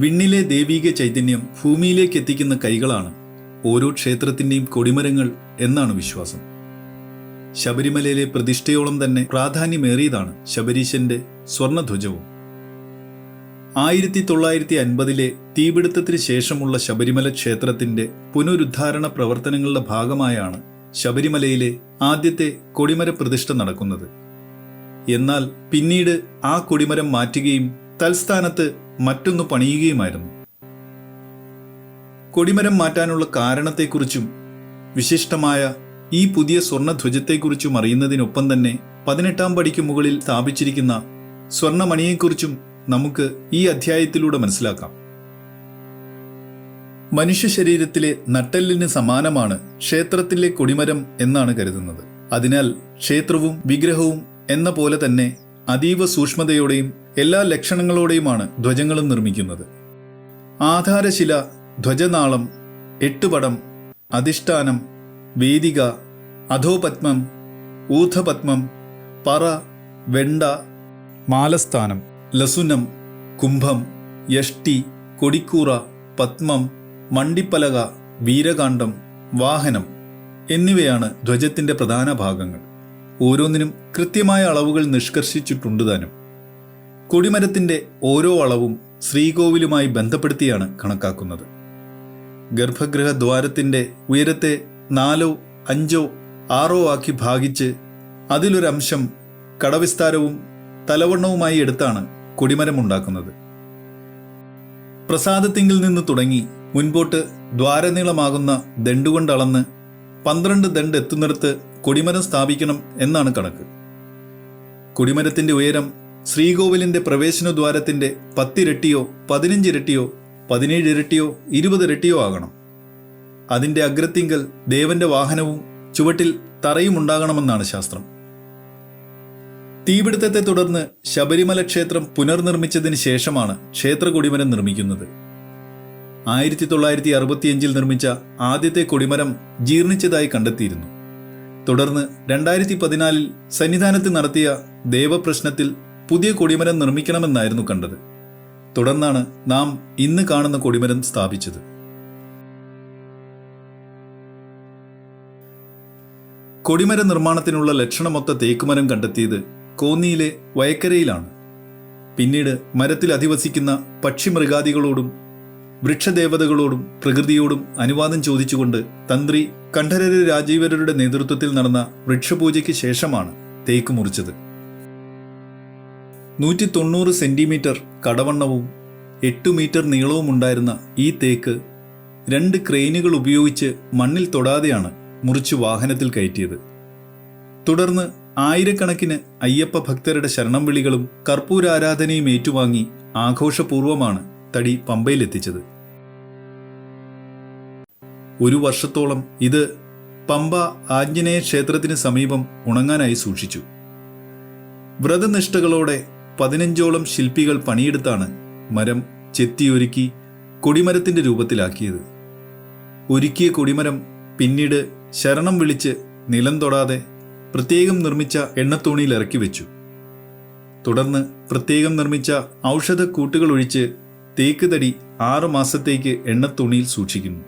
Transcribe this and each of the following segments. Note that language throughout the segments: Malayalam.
വിണ്ണിലെ ദൈവീക ചൈതന്യം ഭൂമിയിലേക്ക് എത്തിക്കുന്ന കൈകളാണ് ഓരോ ക്ഷേത്രത്തിന്റെയും കൊടിമരങ്ങൾ എന്നാണ് വിശ്വാസം. ശബരിമലയിലെ പ്രതിഷ്ഠയോളം തന്നെ പ്രാധാന്യമേറിയതാണ് ശബരീശന്റെ സ്വർണധ്വജവും. ആയിരത്തി തൊള്ളായിരത്തി അൻപതിലെ തീപിടുത്തത്തിന് ശേഷമുള്ള ശബരിമല ക്ഷേത്രത്തിന്റെ പുനരുദ്ധാരണ പ്രവർത്തനങ്ങളുടെ ഭാഗമായാണ് ശബരിമലയിലെ ആദ്യത്തെ കൊടിമര പ്രതിഷ്ഠ നടക്കുന്നത്. എന്നാൽ പിന്നീട് ആ കൊടിമരം മാറ്റുകയും തൽസ്ഥാനത്ത് മറ്റൊന്ന് പണിയുകയുമായിരുന്നു. കൊടിമരം മാറ്റാനുള്ള കാരണത്തെക്കുറിച്ചും വിശിഷ്ടമായ ഈ പുതിയ സ്വർണധ്വജത്തെക്കുറിച്ചും അറിയുന്നതിനൊപ്പം തന്നെ പതിനെട്ടാം പടിക്ക് മുകളിൽ സ്ഥാപിച്ചിരിക്കുന്ന സ്വർണമണിയെക്കുറിച്ചും നമുക്ക് ഈ അധ്യായത്തിലൂടെ മനസ്സിലാക്കാം. മനുഷ്യ ശരീരത്തിലെ നട്ടെല്ലിന് സമാനമാണ് ക്ഷേത്രത്തിലെ കൊടിമരം എന്നാണ് കരുതുന്നത്. അതിനാൽ ക്ഷേത്രവും വിഗ്രഹവും എന്ന പോലെ തന്നെ അതീവ സൂക്ഷ്മതയോടെയും എല്ലാ ലക്ഷണങ്ങളോടെയുമാണ് ധ്വജങ്ങളും നിർമ്മിക്കുന്നത്. ആധാരശില ധ്വജനാളം എട്ടുപടം അധിഷ്ഠാനം വേദിക അധോപത്മം ഊർധപത്മം പറ വെണ്ട മാലസ്ഥാനം ലസുനം കുംഭം യഷ്ടി കൊടിക്കൂറ പത്മം മണ്ടിപ്പലക വീരകാന്ഡം വാഹനം എന്നിവയാണ് ധ്വജത്തിന്റെ പ്രധാന ഭാഗങ്ങൾ. ഓരോന്നിനും കൃത്യമായ അളവുകൾ നിഷ്കർഷിച്ചിട്ടുണ്ട് താനും കൊടിമരത്തിന്റെ ഓരോ അളവും ശ്രീകോവിലുമായി ബന്ധപ്പെടുത്തിയാണ് കണക്കാക്കുന്നത്. ഗർഭഗൃഹ ദ്വാരത്തിന്റെ ഉയരത്തെ നാലോ അഞ്ചോ ആറോ ആക്കി ഭാഗിച്ച് അതിലൊരംശം കടവിസ്താരവും തലവണ്ണവുമായി എടുത്താണ് കൊടിമരം ഉണ്ടാക്കുന്നത് പ്രസാദത്തിങ്കിൽ നിന്ന് തുടങ്ങി മുൻപോട്ട് ദ്വാരനീളമാകുന്ന ദണ്ടുകൊണ്ടളന്ന് പന്ത്രണ്ട് ദണ്ട് എത്തുന്നിടത്ത് കൊടിമരം സ്ഥാപിക്കണം എന്നാണ് കണക്ക്. കൊടിമരത്തിന്റെ ഉയരം ശ്രീകോവിലിന്റെ പ്രവേശന ദ്വാരത്തിന്റെ പത്തിരട്ടിയോ പതിനഞ്ചിരട്ടിയോ പതിനേഴ് ഇരട്ടിയോ ഇരുപത് ഇരട്ടിയോ ആകണം. അതിന്റെ അഗ്രത്തിങ്കൽ ദേവന്റെ വാഹനവും ചുവട്ടിൽ തറയും ഉണ്ടാകണമെന്നാണ് ശാസ്ത്രം. തീപിടുത്തത്തെ തുടർന്ന് ശബരിമല ക്ഷേത്രം പുനർനിർമ്മിച്ചതിന് ശേഷമാണ് ക്ഷേത്ര കൊടിമരം നിർമ്മിക്കുന്നത്. ആയിരത്തി തൊള്ളായിരത്തി അറുപത്തിയഞ്ചിൽ നിർമ്മിച്ച ആദ്യത്തെ കൊടിമരം ജീർണിച്ചതായി കണ്ടെത്തിയിരുന്നു. തുടർന്ന് രണ്ടായിരത്തി പതിനാലിൽ സന്നിധാനത്ത് നടത്തിയ ദേവപ്രശ്നത്തിൽ പുതിയ കൊടിമരം നിർമ്മിക്കണമെന്നായിരുന്നു കണ്ടത്. തുടർന്നാണ് നാം ഇന്ന് കാണുന്ന കൊടിമരം സ്ഥാപിച്ചത്. കൊടിമര നിർമ്മാണത്തിനുള്ള ലക്ഷണമൊത്ത തേക്കുമരം കണ്ടെത്തിയത് കോന്നിയിലെ വയക്കരയിലാണ്. പിന്നീട് മരത്തിൽ അധിവസിക്കുന്ന പക്ഷിമൃഗാദികളോടും വൃക്ഷദേവതകളോടും പ്രകൃതിയോടും അനുവാദം ചോദിച്ചുകൊണ്ട് തന്ത്രി കണ്ഠരര് രാജീവരരുടെ നേതൃത്വത്തിൽ നടന്ന വൃക്ഷപൂജയ്ക്ക് ശേഷമാണ് തേക്ക് മുറിച്ചത് നൂറ്റി തൊണ്ണൂറ് സെന്റിമീറ്റർ കടവണ്ണവും എട്ട് മീറ്റർ നീളവും ഉണ്ടായിരുന്ന ഈ തേക്ക് രണ്ട് ക്രെയിനുകൾ ഉപയോഗിച്ച് മണ്ണിൽ തൊടാതെയാണ് മുറിച്ച് വാഹനത്തിൽ കയറ്റിയത്. തുടർന്ന് ആയിരക്കണക്കിന് അയ്യപ്പ ഭക്തരുടെ ശരണം വിളികളും കർപ്പൂരാരാധനയും ഏറ്റുവാങ്ങി ആഘോഷപൂർവമാണ് തടി പമ്പയിലെത്തിച്ചത്. ഒരു വർഷത്തോളം ഇത് പമ്പ ആഞ്ജനേയ ക്ഷേത്രത്തിന് സമീപം ഉണങ്ങാനായി സൂക്ഷിച്ചു. വ്രതനിഷ്ഠകളോടെ പതിനഞ്ചോളം ശില്പികൾ പണിയെടുത്താണ് മരം ചെത്തിയൊരുക്കി കൊടിമരത്തിന്റെ രൂപത്തിലാക്കിയത്. ഒരുക്കിയ കൊടിമരം പിന്നീട് ശരണം വിളിച്ച് നിലം തൊടാതെ പ്രത്യേകം നിർമ്മിച്ച എണ്ണത്തോണിയിൽ ഇറക്കി വെച്ചു. തുടർന്ന് പ്രത്യേകം നിർമ്മിച്ച ഔഷധ കൂട്ടുകൾ ഒഴിച്ച് തേക്ക് തടി ആറു മാസത്തേക്ക് എണ്ണത്തോണിയിൽ സൂക്ഷിക്കുന്നു.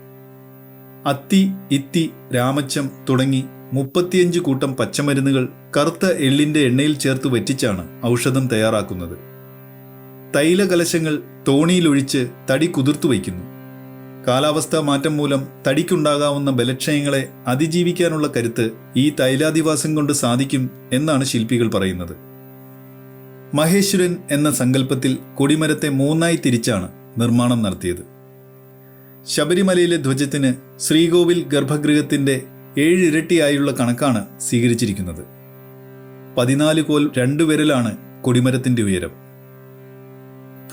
അത്തി ഇത്തി രാമച്ചം തുടങ്ങി മുപ്പത്തിയഞ്ച് കൂട്ടം പച്ചമരുന്നുകൾ കറുത്ത എള്ളിന്റെ എണ്ണയിൽ ചേർത്ത് വറ്റിച്ചാണ് ഔഷധം തയ്യാറാക്കുന്നത്. തൈലകലശങ്ങൾ തോണിയിലൊഴിച്ച് തടി കുതിർത്തു വയ്ക്കുന്നു. കാലാവസ്ഥാ മാറ്റം മൂലം തടിക്കുണ്ടാകാവുന്ന ബലക്ഷയങ്ങളെ അതിജീവിക്കാനുള്ള കരുത്ത് ഈ തൈലാധിവാസം കൊണ്ട് സാധിക്കും എന്നാണ് ശില്പികൾ പറയുന്നത്. മഹേശ്വരൻ എന്ന സങ്കല്പത്തിൽ കൊടിമരത്തെ മൂന്നായി തിരിച്ചാണ് നിർമ്മാണം നടത്തിയത്. ശബരിമലയിലെ ധ്വജത്തിന് ശ്രീകോവിൽ ഗർഭഗൃഹത്തിന്റെ ഏഴിരട്ടിയായുള്ള കണക്കാണ് സ്വീകരിച്ചിരിക്കുന്നത്. പതിനാല് കോൽ രണ്ടു വിരലാണ് കൊടിമരത്തിന്റെ ഉയരം.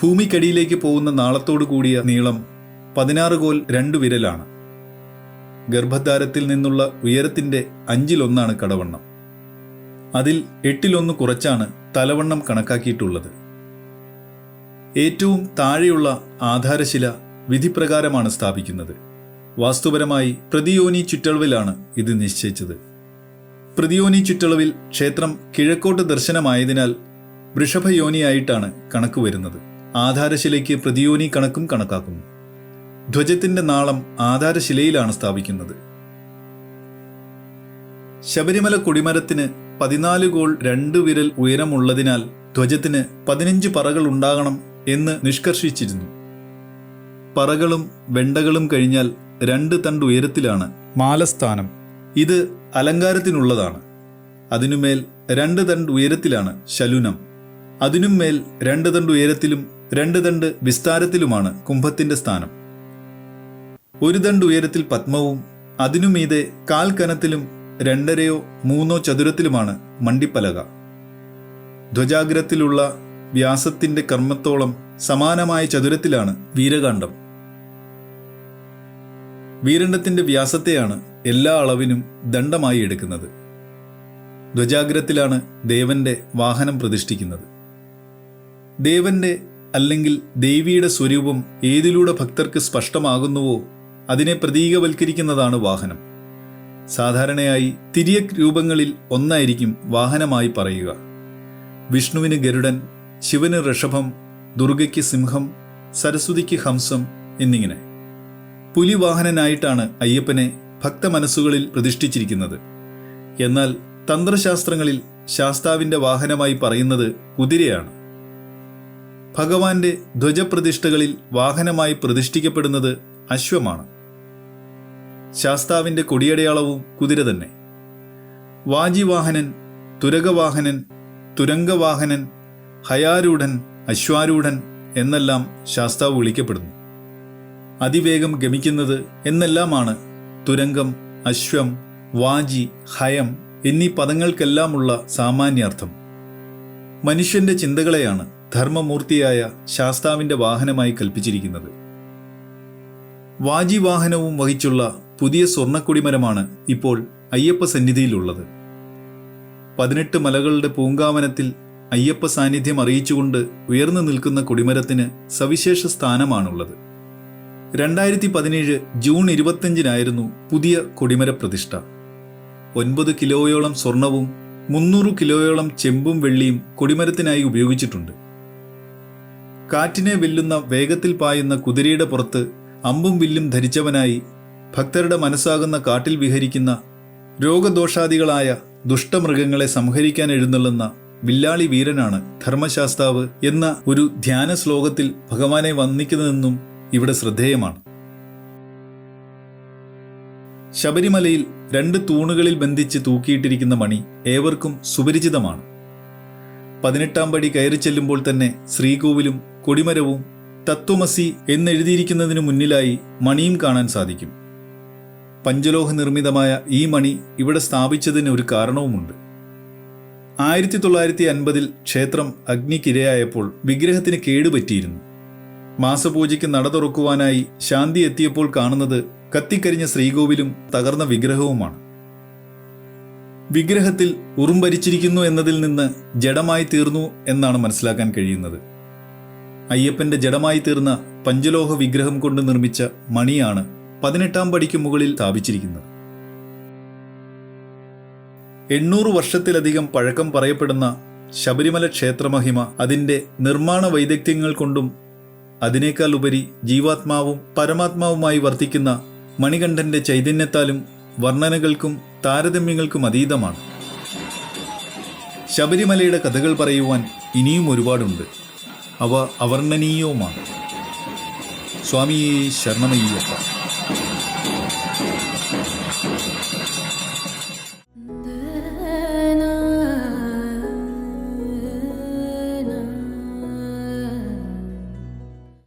ഭൂമിക്കടിയിലേക്ക് പോകുന്ന നാളത്തോടു കൂടിയ നീളം പതിനാറ് കോൽ രണ്ടു വിരലാണ്. ഗർഭദ്വാരത്തിൽ നിന്നുള്ള ഉയരത്തിന്റെ അഞ്ചിലൊന്നാണ് കടവണ്ണം. അതിൽ എട്ടിലൊന്ന് കുറച്ചാണ് തലവണ്ണം കണക്കാക്കിയിട്ടുള്ളത്. ഏറ്റവും താഴെയുള്ള ആധാരശില വിധിപ്രകാരമാണ് സ്ഥാപിക്കുന്നത്. വാസ്തുപരമായി പ്രതിയോനി ചുറ്റളവിലാണ് ഇത് നിശ്ചയിച്ചത്. പ്രതിയോനി ചുറ്റളവിൽ ക്ഷേത്രം കിഴക്കോട്ട് ദർശനമായതിനാൽ വൃഷഭയോനിയായിട്ടാണ് കണക്ക് വരുന്നത്. ആധാരശിലയ്ക്ക് പ്രതിയോനി കണക്കും കണക്കാക്കുന്നു. ധ്വജത്തിന്റെ നാളം ആധാരശിലയിലാണ് സ്ഥാപിക്കുന്നത്. ശബരിമല കൊടിമരത്തിന് പതിനാല് ഗോൾ രണ്ട് വിരൽ ഉയരമുള്ളതിനാൽ ധ്വജത്തിന് പതിനഞ്ച് പറകൾ ഉണ്ടാകണം എന്ന് നിഷ്കർഷിച്ചിരുന്നു. പറകളും വെണ്ടകളും കഴിഞ്ഞാൽ രണ്ട് തണ്ട് ഉയരത്തിലാണ് മാലസ്ഥാനം. ഇത് അലങ്കാരത്തിനുള്ളതാണ്. അതിനുമേൽ രണ്ട് തണ്ട് ഉയരത്തിലാണ് ശലുനം. അതിനും മേൽ രണ്ട് തണ്ട് ഉയരത്തിലും രണ്ട് തണ്ട് വിസ്താരത്തിലുമാണ് കുംഭത്തിന്റെ സ്ഥാനം. ഒരു തണ്ട് ഉയരത്തിൽ പത്മവും അതിനുമീതെ കാൽ കനത്തിലും രണ്ടരയോ മൂന്നോ ചതുരത്തിലുമാണ് മണ്ടിപ്പലക. ധ്വജാഗ്രത്തിലുള്ള വ്യാസത്തിന്റെ കർമ്മത്തോളം സമാനമായ ചതുരത്തിലാണ് വീരകാന്ഡം. വീരണ്ടത്തിന്റെ വ്യാസത്തെയാണ് എല്ലാ അളവിനും ദണ്ഡമായി എടുക്കുന്നത്. ധ്വജാഗ്രത്തിലാണ് ദേവന്റെ വാഹനം പ്രതിഷ്ഠിക്കുന്നത്. ദേവന്റെ അല്ലെങ്കിൽ ദേവിയുടെ സ്വരൂപം ഏതിലൂടെ ഭക്തർക്ക് സ്പഷ്ടമാകുന്നുവോ അതിനെ പ്രതീകവൽക്കരിക്കുന്നതാണ് വാഹനം. സാധാരണയായി തിരിയക് രൂപങ്ങളിൽ ഒന്നായിരിക്കും വാഹനമായി പറയുക. വിഷ്ണുവിന് ഗരുഡൻ ശിവന് ഋഷഭം ദുർഗയ്ക്ക് സിംഹം സരസ്വതിക്ക് ഹംസം എന്നിങ്ങനെ. പുലിവാഹനനായിട്ടാണ് അയ്യപ്പനെ ഭക്തമനസ്സുകളിൽ പ്രതിഷ്ഠിച്ചിരിക്കുന്നത്. എന്നാൽ തന്ത്രശാസ്ത്രങ്ങളിൽ ശാസ്താവിന്റെ വാഹനമായി പറയുന്നത് കുതിരയാണ്. ഭഗവാന്റെ ധ്വജപ്രതിഷ്ഠകളിൽ വാഹനമായി പ്രതിഷ്ഠിക്കപ്പെടുന്നത് അശ്വമാണ്. ശാസ്താവിന്റെ കൊടിയടയാളവും കുതിര തന്നെ. വാജിവാഹനൻ തുരകവാഹനൻ തുരങ്കവാഹനൻ ഹയാരൂഢൻ അശ്വാരൂഢൻ എന്നെല്ലാം ശാസ്താവ് വിളിക്കപ്പെടുന്നു. അതിവേഗം ഗമിക്കുന്നത് എന്നെല്ലാമാണ്. തുരങ്കം അശ്വം വാജി ഹയം എന്നീ പദങ്ങൾക്കെല്ലാമുള്ള സാമാന്യാർത്ഥം. മനുഷ്യന്റെ ചിന്തകളെയാണ് ധർമ്മമൂർത്തിയായ ശാസ്താവിന്റെ വാഹനമായി കൽപ്പിച്ചിരിക്കുന്നത്. വാജിവാഹനവും വഹിച്ചുള്ള പുതിയ സ്വർണക്കൊടിമരമാണ് ഇപ്പോൾ അയ്യപ്പ സന്നിധിയിലുള്ളത്. പതിനെട്ട് മലകളുടെ പൂങ്കാവനത്തിൽ അയ്യപ്പ സാന്നിധ്യം അറിയിച്ചുകൊണ്ട് ഉയർന്നു നിൽക്കുന്ന കൊടിമരത്തിന് സവിശേഷ സ്ഥാനമാണുള്ളത്. രണ്ടായിരത്തി പതിനേഴ് ജൂൺ ഇരുപത്തിയഞ്ചിനായിരുന്നു പുതിയ കൊടിമര പ്രതിഷ്ഠ. ഒൻപത് കിലോയോളം സ്വർണവും മുന്നൂറ് കിലോയോളം ചെമ്പും വെള്ളിയും കൊടിമരത്തിനായി ഉപയോഗിച്ചിട്ടുണ്ട്. കാറ്റിനെ വെല്ലുന്ന വേഗത്തിൽ പായുന്ന കുതിരയുടെ പുറത്ത് അമ്പും വില്ലും ധരിച്ചവനായി ഭക്തരുടെ മനസ്സാകുന്ന കാട്ടിൽ വിഹരിക്കുന്ന രോഗദോഷാദികളായ ദുഷ്ടമൃഗങ്ങളെ സംഹരിക്കാൻ എഴുന്നള്ളുന്ന വില്ലാളി വീരനാണ് ധർമ്മശാസ്താവ് എന്ന ഒരു ധ്യാന ശ്ലോകത്തിൽ ഭഗവാനെ വന്ദിക്കുന്നതെന്നും ഇവിടെ ശ്രദ്ധേയമാണ്. ശബരിമലയിൽ രണ്ട് തൂണുകളിൽ ബന്ധിച്ച് തൂക്കിയിട്ടിരിക്കുന്ന മണി ഏവർക്കും സുപരിചിതമാണ്. പതിനെട്ടാം പടി കയറി ചെല്ലുമ്പോൾ തന്നെ ശ്രീകോവിലും കൊടിമരവും തത്വമസി എന്നെഴുതിയിരിക്കുന്നതിനു മുന്നിലായി മണിയും കാണാൻ സാധിക്കും. പഞ്ചലോഹ നിർമ്മിതമായ ഈ മണി ഇവിടെ സ്ഥാപിച്ചതിന് ഒരു കാരണവുമുണ്ട്. ആയിരത്തി തൊള്ളായിരത്തി അൻപതിൽ ക്ഷേത്രം അഗ്നിക്കിരയായപ്പോൾ വിഗ്രഹത്തിന് കേടുപറ്റിയിരുന്നു. മാസപൂജയ്ക്ക് നട തുറക്കുവാനായി ശാന്തി എത്തിയപ്പോൾ കാണുന്നത് കത്തിക്കരിഞ്ഞ ശ്രീകോവിലും തകർന്ന വിഗ്രഹവുമാണ്. വിഗ്രഹത്തിൽ ഉറുമ്പരിച്ചിരിക്കുന്നു എന്നതിൽ നിന്ന് ജഡമായി തീർന്നു എന്നാണ് മനസ്സിലാക്കാൻ കഴിയുന്നത്. അയ്യപ്പന്റെ ജഡമായി തീർന്ന പഞ്ചലോഹ വിഗ്രഹം കൊണ്ട് നിർമ്മിച്ച മണിയാണ് പതിനെട്ടാം പടിക്ക് മുകളിൽ സ്ഥാപിച്ചിരിക്കുന്നത്. എണ്ണൂറ് വർഷത്തിലധികം പഴക്കം പറയപ്പെടുന്ന ശബരിമല ക്ഷേത്രമഹിമ അതിന്റെ നിർമ്മാണ വൈദഗ്ധ്യങ്ങൾ കൊണ്ടും അതിനേക്കാൾ ഉപരി ജീവാത്മാവും പരമാത്മാവുമായി വർത്തിക്കുന്ന മണികണ്ഠന്റെ ചൈതന്യത്താലും വർണനകൾക്കും താരതമ്യങ്ങൾക്കും അതീതമാണ്. ശബരിമലയുടെ കഥകൾ പറയുവാൻ ഇനിയും ഒരുപാടുണ്ട്. അവ അവർണനീയവുമാണ്. സ്വാമിയെ ശരണമയ്യപ്പ.